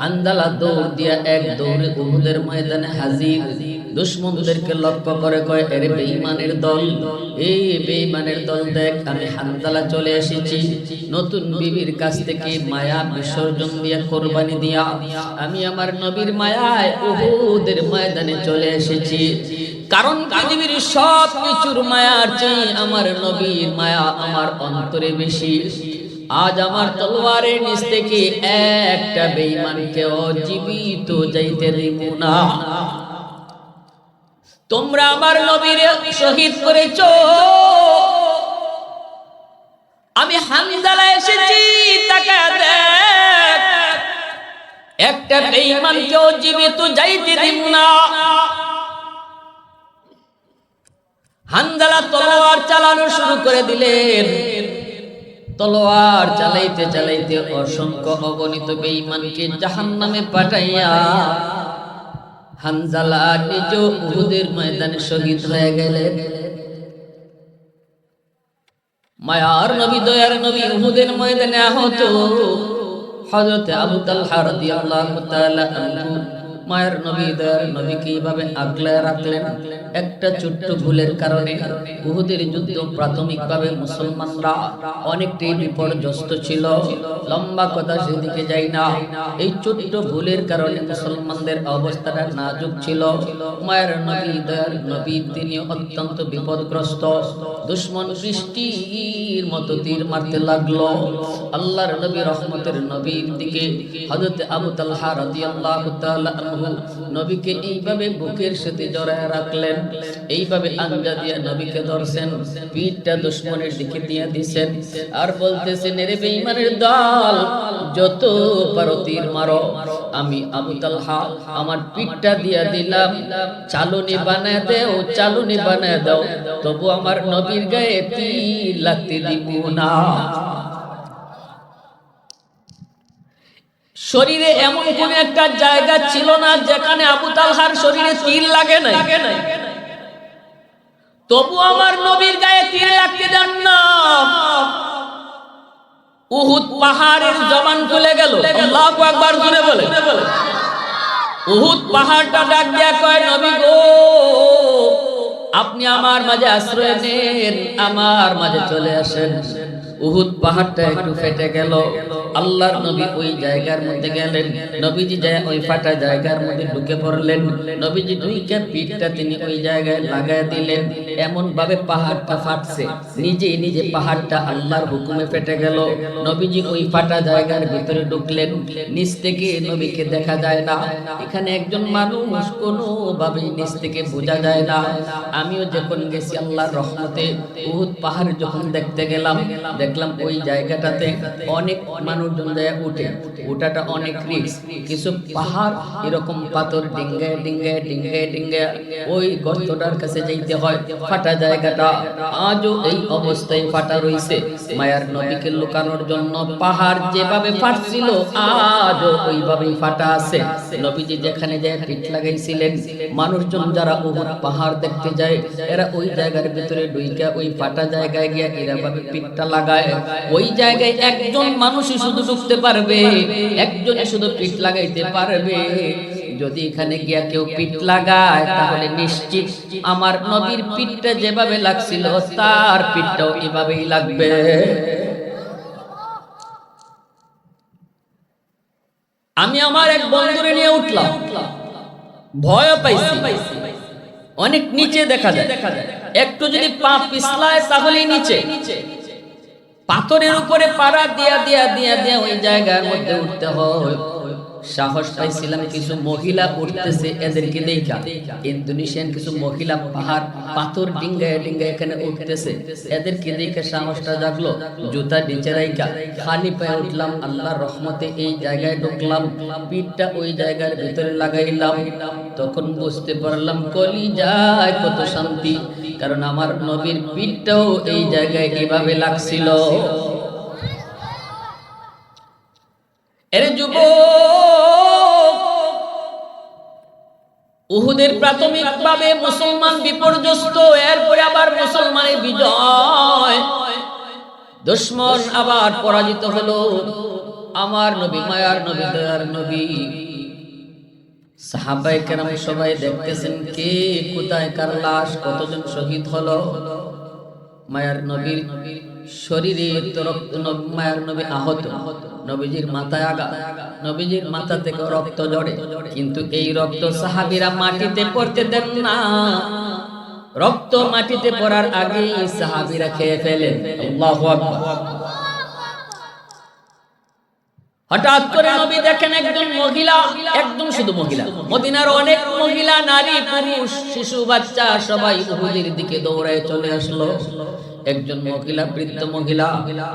হান্দালা দৌড় দিয়া এক দৌড়ে উহুদের ময়দানে হাজির। দুশ্মনদেরকে লক্ষ্য করে কয়, এর বেঈমানের দল, এই বেঈমানের দল দেখ, আমি হান্দালা চলে এসেছি। নতুন বিবির কাছ থেকে মায়া বিসর্জন দিয়া কোরবানি দিয়া। আমি আমার নবীর মায়ায় উহুদের ময়দানে চলে এসেছি। কারণ পৃথিবীর সব কিছুর মায়ার চেয়ে আমার নবীর মায়া আমার অন্তরে বেশি। আজ আমার তলোয়ারের নিচ থেকে একটা বেঈমানকে জীবিত যাইতে দিব না। তোমরা আমার নবীর শহীদ করেছ। আমি হামদালা এসেছি, তাকে একটা বেঈমানকেও জীবিত যাইতে দিব না। হান্দালা তলোয়ার চালানো শুরু করে দিলেন। তলোয়ার চালাইতে চালাইতে অসংখ্য অগণিত বেঈমানকে জাহান্নামে পাঠাইয়া হানজালা নিজ উহুদের ময়দানে শহীদ হয়ে গেলেন। মায়ার নবী, দয়ার নবী উহুদের ময়দানে আহত হযরত আবু তালহা রাদিয়াল্লাহু তাআলা আনহু। মায়ের নবী দয়ার নবীকে এইভাবে আগলায় রাখলেন? একটা ছোট্ট ভুলের কারণে উহুদের যুদ্ধ প্রাথমিকভাবে মুসলমানরা অনেকটাই বিপর্যস্ত ছিল। লম্বা কথা সেদিকে যাই না। এই ছোট্ট ভুলের কারণে মুসলমানদের অবস্থাটা নাজুক ছিল। মায়ের নবী দয়ার নবী তিনি অত্যন্ত বিপদগ্রস্ত। দুশ্মন বৃষ্টির মতো তীর মারতে লাগল। আল্লাহর নবী রহমতের নবীর দিকে হযরত আবু তালহা রাদিয়াল্লাহু তাআলা নবীকে এইভাবে বুকের সাথে জড়ায় রাখলেন, এইভাবে আঞ্জা দিয়া নবীকে ধরছেন পিঠটা দুশ্মনের দিকে দিছেন, আর দল, যত পারো তীর মারো, আমি আবু তালহা, আমার পিঠটা দিয়া দিলাম, চালুনি বানায় দেও, চালুনি বানায় দাও, তবু আমার নবীর গায়ে তীর লাগতে দিব না। শরীরে এমন কোন একটা জায়গা ছিল না যেখানে আবু তালহার শরীরে তীর লাগে নাই। তবু আমার নবীর গায়ে তীর লাগতে দেন না। উহুদ পাহাড়ের জবান খুলে গেল। আল্লাহু আকবার জুড়ে বলে। উহুদ পাহাড়টা ডাক দিয়া কয়, নবী গো, আপনি আমার মাঝে আশ্রয় নেন, আমার মাঝে চলে আসেন। উহুদ পাহাড়টা একটু ফেটে গেল। আল্লাহর নবী ওই জায়গার মধ্যে গেলেন। নবীজি যায় ওই ফাটা জায়গার মধ্যে ঢুকে পড়লেন। নবীজি দুইটা পিঠটা তিনি ওই জায়গায় লাগায় দিলেন। এমন ভাবে পাহাড়টা ফাটছে। নিজেই নিজে পাহাড়টা আল্লাহর হুকুমে ফেটে গেল। নবীজি ওই ফাটা জায়গার ভিতরে ঢুকলেন। নিচ থেকে নবীকে দেখা যায় না। এখানে একজন মানুষ কোনো ভাবে নিচ থেকে বোঝা যায় না। আমিও যখন গেছি আল্লাহর রহমতে বহুত পাহাড় যখন দেখতে গেলাম, দেখলাম ওই জায়গাটাতে অনেক মানুষজন যায় উঠে ওটাটা অনেক রিস্ক কিছু পাহাড় এরকম পাথর ডিঙ্গায় ডিঙ্গায় ডিঙ্গায় ডিঙ্গায় ওই গর্তটার কাছে যাইতে হয়, ফাটা জায়গাটা। আজও এই অবস্থায় ফাটা রইছে। মায়ার নবীকে লুকানোর জন্য পাহাড় যেভাবে ফাটছিল, আজও ওইভাবেই ফাটা আছে। নবীজি যেখানে যায় পিঠ লাগাইছিলেন। মানুষজন যারা উহুদ পাহাড় দেখতে যায়, এরা ওই জায়গার ভিতরে ডুইকা ওই ফাটা জায়গায় গিয়া এরা ভাবে পিঠটা লাগায়। ওই জায়গায় একজন মানুষই শুধু ঢুকতে পারবে একজনই শুধু পিঠ লাগাইতে পারবে। যদি এখানে গিয়া কেউ পিঠ লাগায়, তাহলে নিশ্চিত আমার নবীর পিঠটা যেভাবে লাগছিল, তার পিঠটাও এভাবেই লাগবে। আমি আমার এক বন্ধুরে নিয়ে উঠলাম। ভয় পাইছি। অনেক নিচে দেখা যায়। একটু যদি পা পিছলায়, তাহলেই নিচে। পাথরের উপরে পাড়া দিয়া দিয়া দিয়া দিয়া ওই জায়গার মধ্যে উঠতে হয়। সাহস পাইছিলাম কিছু মহিলা উঠতেছে এদেরকে দেখা। ইন্দোনেশিয়ান কিছু মহিলা পাহাড়, পাথর ডিঙ্গায় ডিঙ্গায় এখানে উঠতেছে। এদেরকে দেখে সাহসটা জাগলো, জুতা নিচে রাইকা খালি পায়ে উঠলাম, আল্লাহর রহমতে এই জায়গায় ঢুকলাম, পিঠটা ওই জায়গার ভিতরে লাগাইলাম। তখন বুঝতে পারলাম কলি যায় কত শান্তি। কারণ আমার নবীর পিঠটাও এই জায়গায় কীভাবে লাগছিল? উহুদের প্রাথমিকভাবে মুসলমান বিপর্যস্ত, এরপরে আবার মুসলমানের বিজয়। দুশ্মন আবার পরাজিত হলো। আমার নবী, মায়ার নবী, দয়ার নবী। সাহাবাই কেরাম সবাই দেখতেছেন কে, কোথায়, কার লাশ, কতজন শহীদ হলো। মায়ার নবীর শরীরে মায়ার নবী আহত। নবীজির মাথায় আগা। নবীজির মাথা থেকে রক্ত জড়ে কিন্তু এই রক্ত সাহাবিরা মাটিতে পড়তে দেন না। রক্ত মাটিতে পড়ার আগেই সাহাবিরা খেয়ে ফেলেন। আল্লাহু আকবার। হঠাৎ করে নবী দেখেন একজন মহিলা, একদম শুধু মহিলা। মদিনার অনেক মহিলা, নারী, পুরুষ, শিশু, বাচ্চা, সবাই উহুদের দিকে দৌড়ায় চলে আসলো। একজন মহিলা, বৃদ্ধ মহিলা,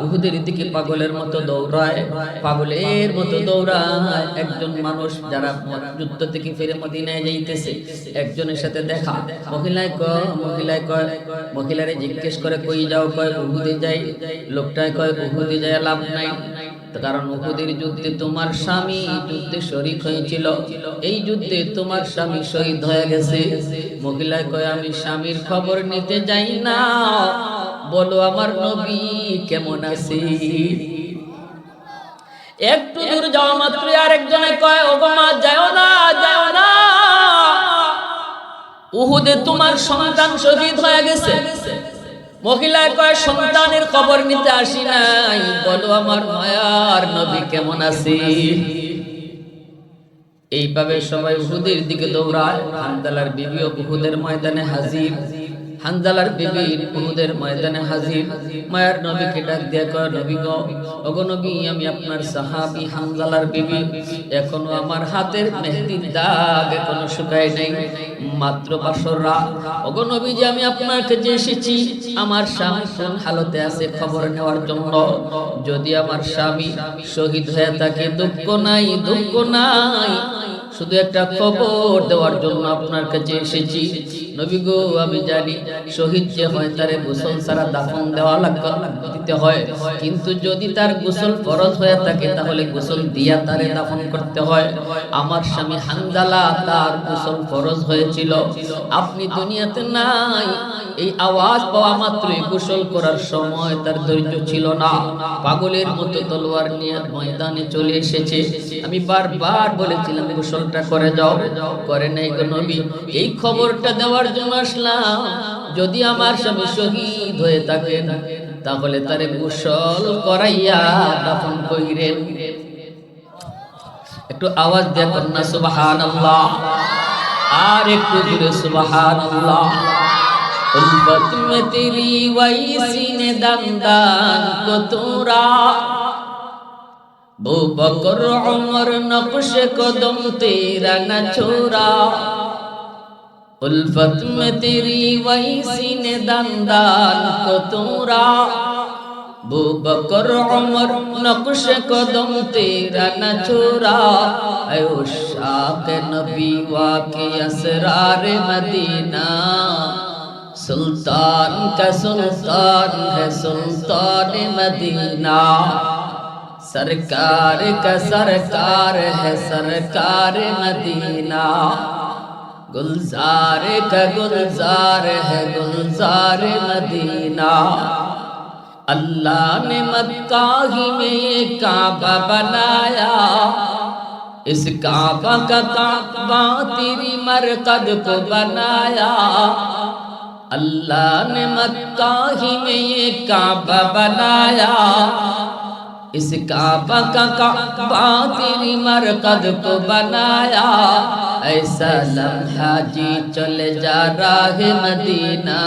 উহুদের দিকে পাগলের মতো দৌড়ায়, পাগলের মতো দৌড়ায়। একজন মানুষ যারা যুদ্ধ থেকে ফিরে মদিনায় যাইতেছে, একজনের সাথে দেখা। মহিলায় কয় মহিলায় কয়, মহিলারে জিজ্ঞেস করে, কই যাও? কয়, উহুদে যাই। লোকটায় কয়, উহুদে যায় লাভ নাই। কারণ উহুদের যুদ্ধে তোমার স্বামী যুদ্ধে শরিক হয়েছিল। এই যুদ্ধে তোমার স্বামী শহীদ হয়ে গেছে। মহিলায় কয়, আমি স্বামীর খবর নিতে যাই না। বলো, আমার নবী কেমন আছে? একটু দূর যাওয়া মাত্র, আর একজনে কয়, ওগো মা যাও না যাও না। উহুদে তোমার সন্তান শহীদ হয়ে গেছে। মহিলা কয়, সন্তানের খবর নিতে আসি নাই। বলো আমার মায়ার নবী কেমন আছি? এইভাবে সবাই উহুদের দিকে দৌড়ায়। হামদালার বিবিও উহুদের ময়দানে হাজির। হানজালার বিবি উহুদের ময়দানে হাজির। মায়ার নবীকে ডাক দিয়ে কয়, নবী গো, ওগো নবী, আমি আপনার সাহাবী হানজালার বিবি। এখনও আমার হাতের মেহেদির দাগ এখনও শুকায় নাই। মাত্র বাসর রাত। ওগো নবী যে আমি আপনার কাছে এসেছি, আমার স্বামী কোন হালতে আছে খবর নেওয়ার জন্য? যদি আমার স্বামী শহীদ হয়ে থাকে, দুঃখ নাই দুঃখ নাই। শুধু একটা খবর দেওয়ার জন্য আপনার কাছে এসেছি। নবী গো, আমি জানি শহীদ যে হয় তারে গোসল সারা দাফন দেওয়া লাগবে দিতে হয়। কিন্তু যদি তার গোসল ফরজ হয়ে থাকে, তাহলে গোসল দিয়া তারে দাফন করতে হয়। আমার স্বামী হান্দালা তার গোসল ফরজ হয়েছিল। আপনি দুনিয়াতে নাই এই আওয়াজ পাওয়া মাত্রই গোসল করার সময় তার ধৈর্য ছিল না। পাগলের মতো তলোয়ার নিয়ে ময়দানে চলে এসেছে। আমি বারবার বলেছিলাম, গোসলটা করে যাও। করে নাই গো নবী। এই খবরটা দেওয়ার জন্য আসলাম। যদি আমার স্বামী শহীদ হয়ে থাকে তাহলে তারে গোসল করাইয়া দাফন কইরেন একটু আওয়াজ দেখুন না সুবাহান আর একটু জুড়ে সুবাহান উম্মত মেতিলি ওয়াইসিনে দান্দান কতুরা বু বকর অমর নকশে কদম তেরা না ছোরা। উলফত মে তেরি ওয়াইসিনে দান্দান কতুরা বু বকর অমর নকশে কদম তেরা না ছোরা। আয়ুষ আকে নবী ওয়াকে আসরার মদিনা। सुल्तान का सुल्तान है सुल्तान मदीना। सरकार का सरकार है सरकार मदीना। गुलजार का गुलजार है गुलजार मदीना। अल्लाह ने मक्का ही में काबा बनाया। इस काबा का काबा तेरी मरकद को बनाया। अल्लाह ने मक्का ही में ये काबा बनाया। इस काबा का काबा तेरी मरकद को बनाया। ऐसा लम्हा जी चले जा रहा है मदीना।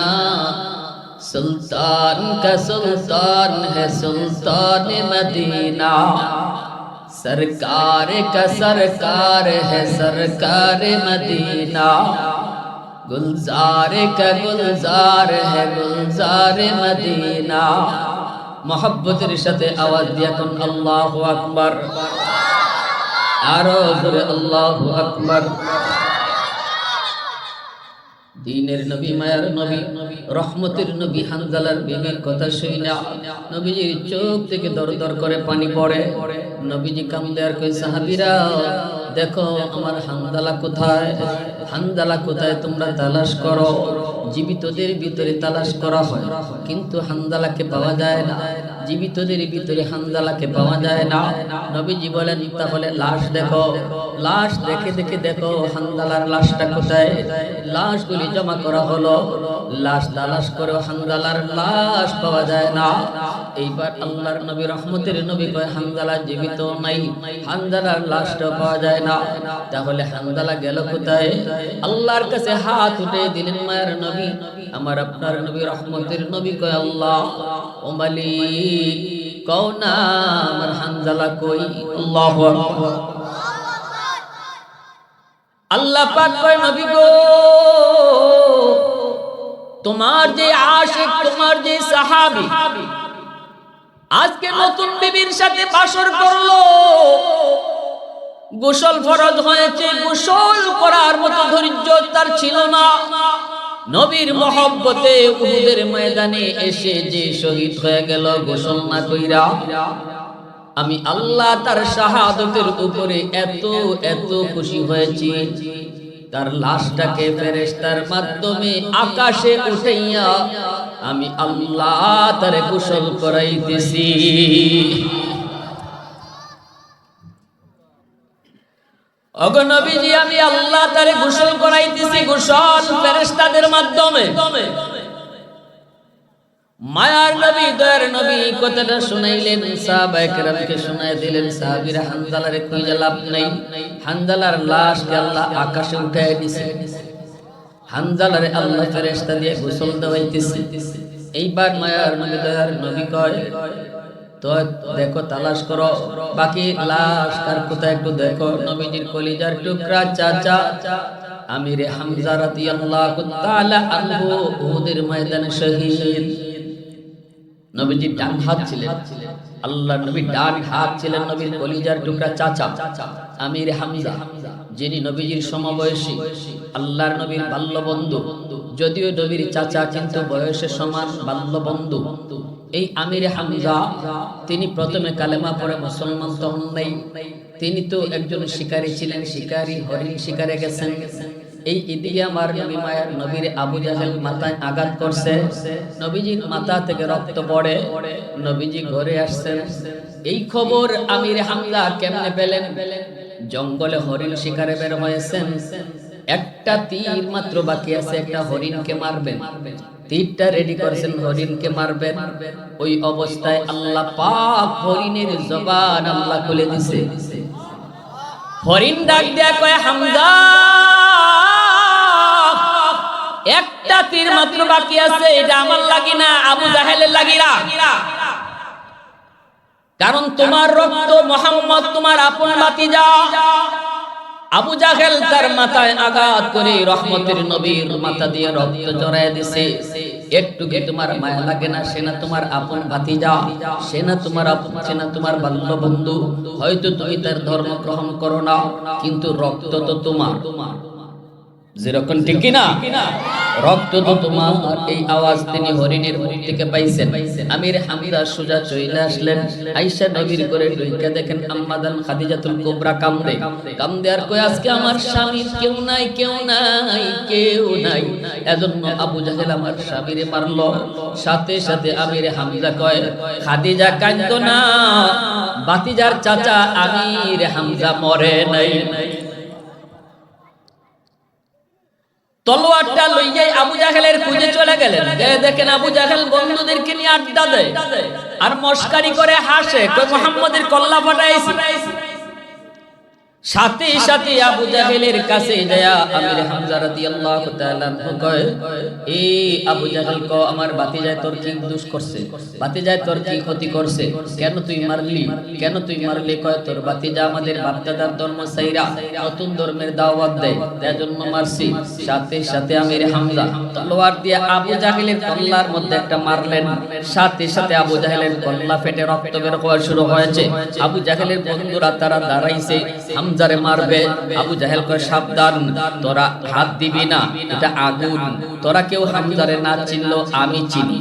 सुल्तान का सुल्तान है सुल्तान मदीना। सरकार का सरकार है सरकार मदीना। گلزار کا হে গুলজার মদিনা مدینہ محبت رشت آواز یکن اللہ আরও জোরে আল্লাহু আকবার দিনের নবী মায়ার নবী রহমতের নবী হানজালার বিবির কথা শুই নবীজির চোখ থেকে দর দর করে পানি পড়ে। নবীজি কামদার কই সাহাবিরা দেখো, আমার হানজালা কোথায়? হানজালা কোথায় তোমরা তালাশ করো। জীবিতদের ভিতরে তালাশ করা হয়, কিন্তু হানজালাকে পাওয়া যায় না। জীবিতদের ভিতরে হানজালাকে পাওয়া যায় না। নবীজি বলেন, তাহলে লাশ দেখো। লাশ দেখে দেখে দেখো হানজালার লাশটা কোথায়? লাশগুলি জমা করা হলো। লাশ তালাশ করে হানজালার লাশ পাওয়া যায় না। এইবার আল্লাহর নবী রহমতের নবী কয় হানজালা জীবিত নাই হানজালার লাশটা পাওয়া যায় না। তাহলে হানজালা গেল কোথায়? আল্লাহর কাছে হাত উঠে দিলেন মায়ের নবী। আমার আপনার নবী রহমতের নবী কয়, আল্লাহ, ও মালিক, কও না, আমার হানজালা কই? আল্লাহু আল্লাহ পাক কয়, নবী গো, তোমার যে আশিক, তোমার যে সাহাবী আজকে নতুন বিবির সাথে বাসর করল। গোসল ফরজ হয়েছে, গোসল করার মতো ধৈর্য তার ছিল না। নবীর মহব্বতে উহুদের ময়দানে এসে যে শহীদ হয়ে গেল, গোসল না কইরা। আমি আল্লাহ তার শাহাদতের উপরে এত এত খুশি হয়েছি। তার লাশটাকে ফেরেশতার মাধ্যমে আকাশে উঠাইয়া আমি আল্লাহ তারে গোসল করাইতেছি। অগনবীজি আমি আল্লাহ তারে গোসল করাইতেছি গোসল ফেরেশতাদের মাধ্যমে। মায়ার নবী, দয়ার নবী, কথাটা শুনাইলেন সাহাবায়ে কেরামকে শুনাই দিলেন, সাহাবীরা হানজালার কইলে লাভ নাই। হানজালার লাশকে আল্লাহ আকাশে উঠায় দিছে। হানজালার আল্লাহ ফেরেশতা দিয়ে গোসল দেওয়াইতেছে। এইবার মায়ার নবী দয়ার নবী কয়, তো দেখো, তালাশ করো। বাকি লাশ কোথায় একটু দেখো। নবীজির কলিজার টুকরা চাচা, আমিরে হামজা রাদিয়াল্লাহু তাআলা আনহু, উহুদের ময়দানে শহীদ। নবীজির ডান হাত ছিলেন। আল্লাহ নবীর ডান হাত ছিলেন নবীর কলিজার টুকরা চাচা। আমির হামজা, যিনি নবীজির সমবয়সী, আল্লাহর নবীর বাল্য বন্ধু যদিও নবীর চাচা কিন্তু বয়সে সমান বাল্য বন্ধু এই আমির হামজা, তিনি প্রথমে কালেমা পরে মুসলমান তো হন নাই, তিনি তো একজন শিকারী ছিলেন, শিকারী, হরিণ শিকারে গেছেন। এই এদিকে আমার নবী মায়ের নবীর আবু জাহেল মাথায় আঘাত করছে। নবীজির মাথা থেকে রক্ত পড়ে, নবীজি ঘরে আসছেন। এই খবর আমির হামলা কেমনে পেলেন? জঙ্গলে হরিণ শিকারে বের হয়েছেন। একটা তীর মাত্র বাকি আছে, একটা হরিণকে মারবেন। তীরটা রেডি করেছেন, হরিণকে মারবেন। ওই অবস্থায় আল্লাহ পাক হরিণের জবান আল্লাহ খুলে দিছে। হরিণ ডাক দেয়া কয়, হামজা, একটা তীর মাত্র বাকি আছে, এটা আমার লাগি না আবু জাহেলের লাগি না কারণ তোমার রক্ত মোহাম্মদ, তোমার আপন বাতিজা আবু জাহেল তার মাথায় আঘাত করে রহমতের নবীর মাথা দিয়ে রক্ত চড়ায় দিছে। একটু কি তোমার মায়া লাগে না? সে না তোমার আপন ভাতিজা, সে না তোমার আপন সে না তোমার বাল্য বন্ধু হয়তো তুমি তার ধর্ম গ্রহণ করো না, কিন্তু রক্ত তো তোমার তোমার। যেরকম ঠিক কিনা রক্ত তো তোমার এই আওয়াজ তিনি হরিণের মুখ থেকে পাইছেন। আমির হামিরা সোজা চলে আসলেন। আইসা নবীর করে ঢুইকা দেখেন আম্মাদান খাদিজাতুল কুবরা কামদে। কামদে আর কই আজকে আমার স্বামীর কেউ নাই কেউ নাই কেউ নাই। এজন্য আবু জাহেল আমার স্বামীরে মারলো। সাথে সাথে আমির হামজা কয়, খাদিজা কাঁদতো না। বাতিজার চাচা আমির হামজা মরে নাই। তলোয়ারটা লইয়াই আবু জাহেলের খুঁজে চলে গেলেন। দেখেন আবু জাহেল বন্ধুদেরকে নিয়ে আড্ডা দেয়। আর মস্কারি করে হাসে মোহাম্মদের কল্লা ফাটাইছি। সাথে সাথে আবু জাহেলের কাছে যায়া আমির হামজা রাদিয়াল্লাহু তাআলা কয় এই আবু জাহেল কো আমার বাতিজায় তোর কি দোষ করছে? বাতিজায় তোর কি ক্ষতি করছে? কেন তুই মারলি? কেন তুই মারলি? কয়, তোর বাতিজা আমাদের বাপদাদার ধর্ম সাইরা নতুন ধর্মের দাওয়াত দেয় তার জন্য মারছি। সাথে সাথে আমির হামজা তলোয়ার দিয়ে আবু জাহেলের কল্লার মধ্যে একটা মারলেন। সাথে সাথে আবু জাহেলের কল্লা ফেটে রক্ত বের হওয়া শুরু হয়েছে। আবু জাহেলের বন্ধুরা তারা দাঁড়াইছে। হামজারে মারবে। আবু জাহেল কয়, সাবধান, তোরা হাত দিবি না, এটা আগুন। তোরা কেউ হামজারে না চিনলো, আমি চিনি।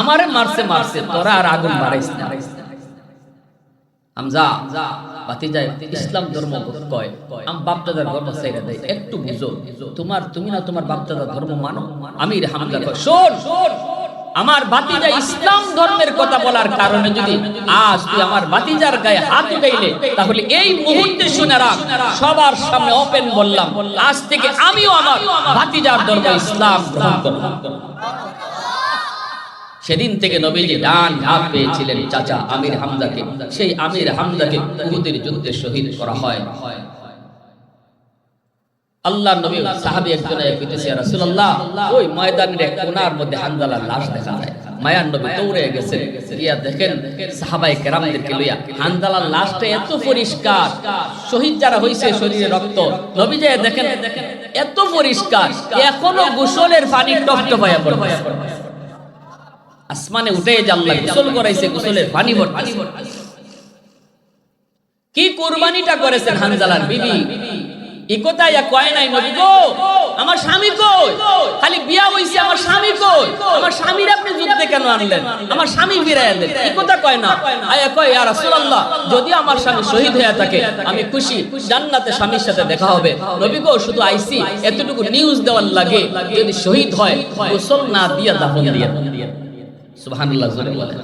আমারে মারছে মারছে, তোরা আর আগুন বাড়াইস না। হামজা বাতি যায় ইসলাম ধর্ম কয়, আম বাপদাদার ধর্ম সাইরা দেয় একটু বুঝো, তোমার, তুমি না তোমার বাপদাদার ধর্ম মানো? আমির হামজা কয় শোন শোন আমার বাতিজা ইসলাম ধর্মের কথা বলার কারণে যদি আজ তুই আমার বাতিজার গায়ে হাত উঠাইলে, তাহলে এই মুহূর্তে শুনে রাখ, সবার সামনে ওপেন বললাম, আজ থেকে আমিও আমার বাতিজার ধর্ম ইসলাম গ্রহণ সেদিন থেকে নবীজি ডান হাত পেয়েছিলেন চাচা আমির হামদাকে সেই আমির হামদাকে উহুদের যুদ্ধে শহীদ করা হয়। আল্লাহ নবী সাহাবী একজন কইতেছে রাসূলুল্লাহ, ওই ময়দানের এক কোণার মধ্যে হানজালার লাশ দেখা যায়। নবী দৌড়ে গেছে দেখেন কেরামদেরকে লইয়া হানজালার লাশটা এত পরিষ্কার, শহীদ যারা হইছে শরীরে রক্ত, নবী দেখেন এত পরিষ্কার, এখনও গোসলের পানি টপটপায়া আসমানে উঠে যে আল্লাহ গোসল করাইছে, গোসলের পানি ভর্তি কি কুরবানিটা করেছেন হানজালার বিবি? ইয়া কয় নাই, নবী গো? আমার স্বামী কই? খালি বিয়া হইছে, আমার স্বামী কই? আমার স্বামীর আপনি যুদ্ধে কেন আনলেন? আমার স্বামী আনলেন। কয় না। আয়া কয়, ইয়া রাসূলুল্লাহ, যদি আমার স্বামী শহীদ হয়ে থাকে, আমি খুশি। জান্নাতে স্বামীর সাথে দেখা হবে। নবী গো, শুধু আইসি, এতটুকু নিউজ দেওয়ার লাগে, যদি শহীদ হয়, গোসল না দিয়া দাফন দিয়া। সুবহানাল্লাহ, জোরে বলেন।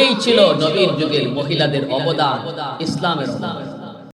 এই ছিল নবীর যুগের মহিলাদের অবদান, ইসলামের অবদান।